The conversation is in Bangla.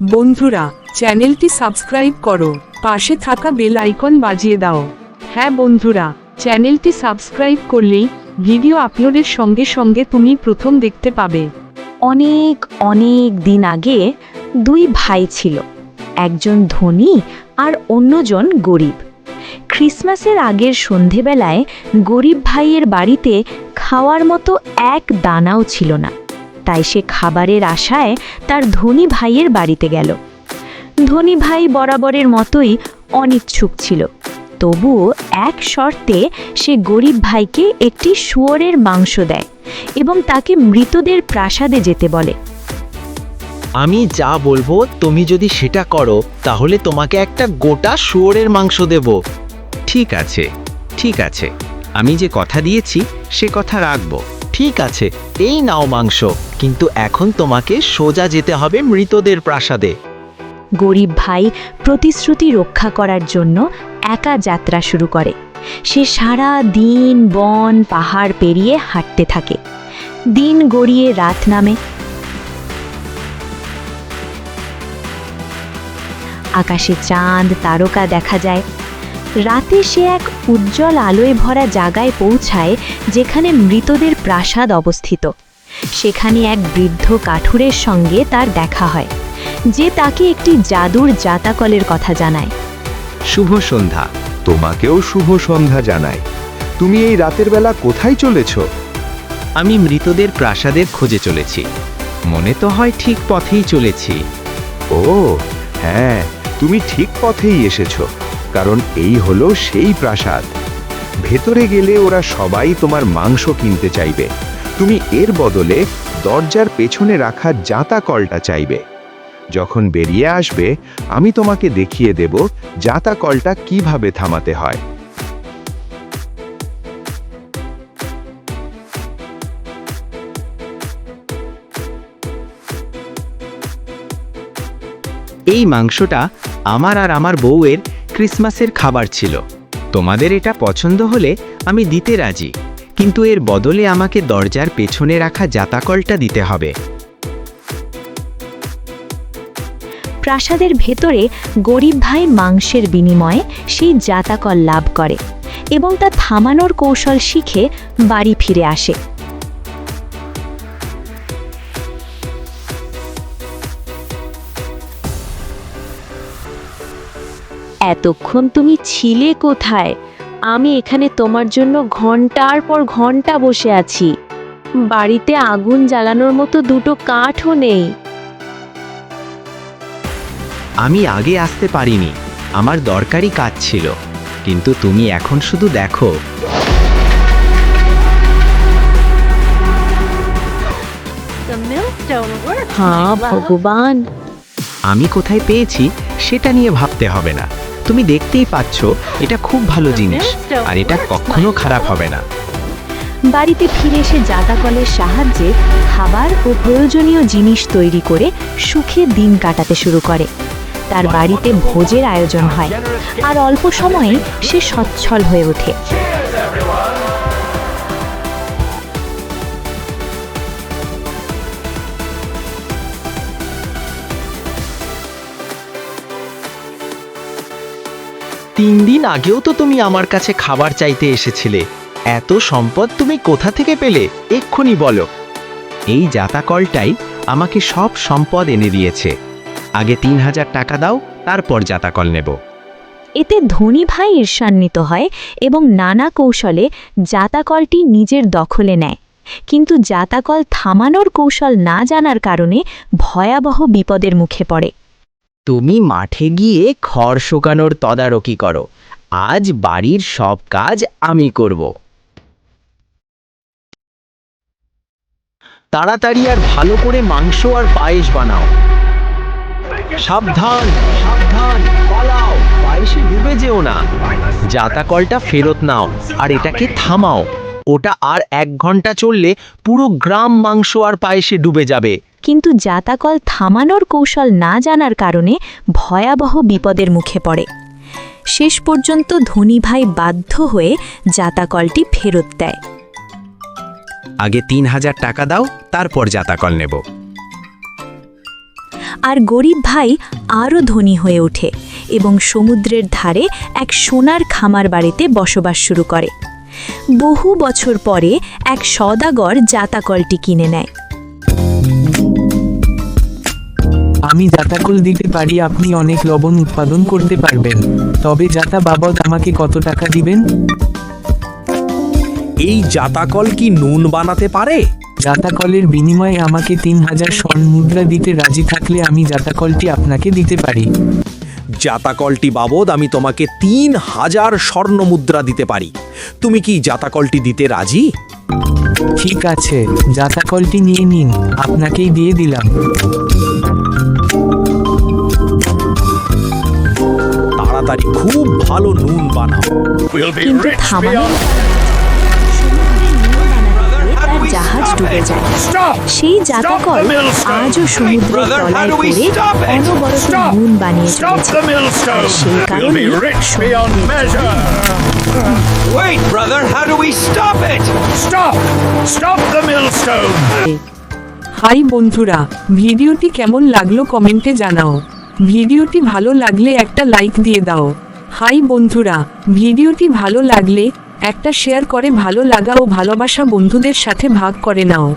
বন্ধুরা, চ্যানেলটি সাবস্ক্রাইব করো, পাশে থাকা বেল আইকন বাজিয়ে দাও। হ্যাঁ বন্ধুরা, চ্যানেলটি সাবস্ক্রাইব করলেই ভিডিও আপলোডের সঙ্গে সঙ্গে তুমি প্রথম দেখতে পাবে। অনেক অনেক দিন আগে দুই ভাই ছিল, একজন ধনী আর অন্যজন গরিব। ক্রিসমাসের আগের সন্ধেবেলায় গরিব ভাইয়ের বাড়িতে খাওয়ার মতো এক দানাও ছিল না। তাই সে খাবারের আশায় তার ধনী ভাইয়ের বাড়িতে গেল। ধনী ভাই বরাবরের মতোই অনিচ্ছুক ছিল। তবুও এক শর্তে সে গরিব ভাইকে একটি শুয়োরের মাংস দেয় এবং তাকে মৃতদের প্রাসাদে যেতে বলে। আমি যা বলব তুমি যদি সেটা করো, তাহলে তোমাকে একটা গোটা শুয়োরের মাংস দেব। ঠিক আছে ঠিক আছে। আমি যে কথা দিয়েছি, সে কথা রাখব। ঠিক আছে, এই নাও মাংস। কিন্তু এখন তোমাকে সোজা যেতে হবে মৃতদের প্রাসাদে। গরিব ভাই প্রতিশ্রুতি রক্ষা করার জন্য একা যাত্রা শুরু করে। সে সারা দিন বন, পাহাড় পেরিয়ে হাঁটতে থাকে। দিন গড়িয়ে রাত নামে। আকাশে চাঁদ, তারকা দেখা যায়। রাতে সে এক উজ্জ্বল আলোয় ভরা জায়গায় পৌঁছায় যেখানে মৃতদের প্রাসাদ অবস্থিত। সেখানে এক বৃদ্ধ কাঠুরের সঙ্গে তার দেখা হয় যে তাকে একটি জাদুর জাতাকলের কথা জানায়। শুভ সন্ধ্যা তোমাকেও শুভ সন্ধ্যা জানাই। তুমি এই রাতের বেলা কোথায় চলেছ? আমি মৃতদের প্রাসাদের খোঁজে চলেছি। মনে তো হয় ঠিক পথেই চলেছি। ও হ্যাঁ তুমি ঠিক পথেই এসেছ কারণ এই হলো সেই প্রাসাদ। ভেতরে গেলে ওরা সবাই তোমার মাংস কিনতে চাইবে। তুমি এর বদলে দরজার পেছনে রাখা জাতা কলটা চাইবে। যখন বেরিয়ে আসবে, আমি তোমাকে দেখিয়ে দেব জাতা কলটা কীভাবে থামাতে হয়। এই মাংসটা আমার আর আমার বউয়ের ক্রিসমাসের খাবার ছিল। তোমাদের এটা পছন্দ হলে আমি দিতে রাজি। কিন্তু এর বদলে আমাকে দরজার পেছনে রাখা জাতাকলটা দিতে হবে। প্রাসাদের ভেতরে গরিব ভাই মাংসের বিনিময়ে সেই জাতাকল লাভ করে এবং তা থামানোর কৌশল শিখে বাড়ি ফিরে আসে। এতক্ষণ তুমি ছিলে কোথায়? আমি এখানে তোমার জন্য ঘণ্টার পর ঘণ্টা বসে আছি। বাড়িতে আগুন জ্বালানোর মতো দুটো কাঠও নেই। আমি আগে আসতে পারিনি। আমার দরকারি কাজ ছিল। কিন্তু তুমি এখন শুধু দেখো। হ্যাঁ ভগবান। আমি কোথায় পেয়েছি সেটা নিয়ে ভাবতে হবে না। তুমি দেখতেই পাচ্ছ এটা খুব ভালো জিনিস। আর এটা কখনো খারাপ হবে না। বাড়িতে ফিরে এসে জাতাকলের সাহায্যে খাবার ও প্রয়োজনীয় জিনিস তৈরি করে সুখে দিন কাটাতে শুরু করে। তার বাড়িতে ভোজের আয়োজন হয়। আর অল্প সময়ে সে সচ্ছল হয়ে ওঠে। তিন দিন আগেও তো তুমি আমার কাছে খাবার চাইতে এসেছিলে। এত সম্পদ তুমি কোথা থেকে পেলে? এক্ষুনি বলো। এই জাতাকলটাই আমাকে সব সম্পদ এনে দিয়েছে। আগে তিন হাজার টাকা দাও, তারপর জাতাকল নেব। এতে ধনী ভাই ঈর্ষান্বিত হয় এবং নানা কৌশলে জাতাকলটি নিজের দখলে নেয়। কিন্তু জাতাকল থামানোর কৌশল না জানার কারণে ভয়াবহ বিপদের মুখে পড়ে। তুমি মাঠে গিয়ে খড় শুকানোর তদারকি করো। আজ বাড়ির সব কাজ আমি করব। তাড়াতাড়ি আর ভালো করে মাংস আর পায়েস বানাও। সাবধান সাবধান, পালাও। পায়েসে ডুবে যেও না। জাতাকলটা ফেরত নাও, আর এটাকে থামাও। ওটা আর এক ঘণ্টা চললে পুরো গ্রাম মাংস আর পায়েসে ডুবে যাবে। কিন্তু জাতাকল থামানোর কৌশল না জানার কারণে ভয়াবহ বিপদের মুখে পড়ে। শেষ পর্যন্ত ধনী ভাই বাধ্য হয়ে জাতাকলটি ফেরত দেয়। আগে তিন হাজার টাকা দাও তারপর জাতাকল নেব। আর গরিব ভাই আরও ধনী হয়ে ওঠে এবং সমুদ্রের ধারে এক সোনার খামার বাড়িতে বসবাস শুরু করে। বহু বছর পরে এক সদাগর জাতাকলটি কিনে নেয়। আমি জাতাকল দিতে পারি আপনি অনেক লবণ উৎপাদন করতে পারবেন। তবে জাতা বাবদ আমাকে কত টাকা দিবেন? এই জাতাকল কি নুন বানাতে পারে? জাতাকলের বিনিময়ে আমাকে তিন হাজার স্বর্ণ মুদ্রা দিতে রাজি থাকলে আমি জাতাকলটি আপনাকে দিতে পারি। জাতাকলটি বাবদ আমি তোমাকে তিন হাজার স্বর্ণ মুদ্রা দিতে পারি। তুমি কি জাতাকলটি দিতে রাজি? ঠিক আছে জাতাকলটি নিয়ে নিন আপনাকেই দিয়ে দিলাম। তাড়াতাড়ি খুব ভালো নুন বানাও। কিন্তু থামানোর জাহাজ ডুবে যায়। সেই জাতাকল আজও সমুদ্রের তলায় পড়ে অনবরত নুন বানিয়ে চলেছে। আর সেই কারণে Wait, brother, how do we stop it? Stop! Stop the millstone! Hi বন্ধুরা ভিডিওটি কেমন লাগল কমেন্টে জানাও। ভিডিওটি ভালো লাগলে একটা লাইক দিয়ে দাও। হাই বন্ধুরা ভিডিওটি ভালো লাগলে একটা শেয়ার করে ভালো লাগা ও ভালোবাসা বন্ধুদের সাথে ভাগ করে নাও।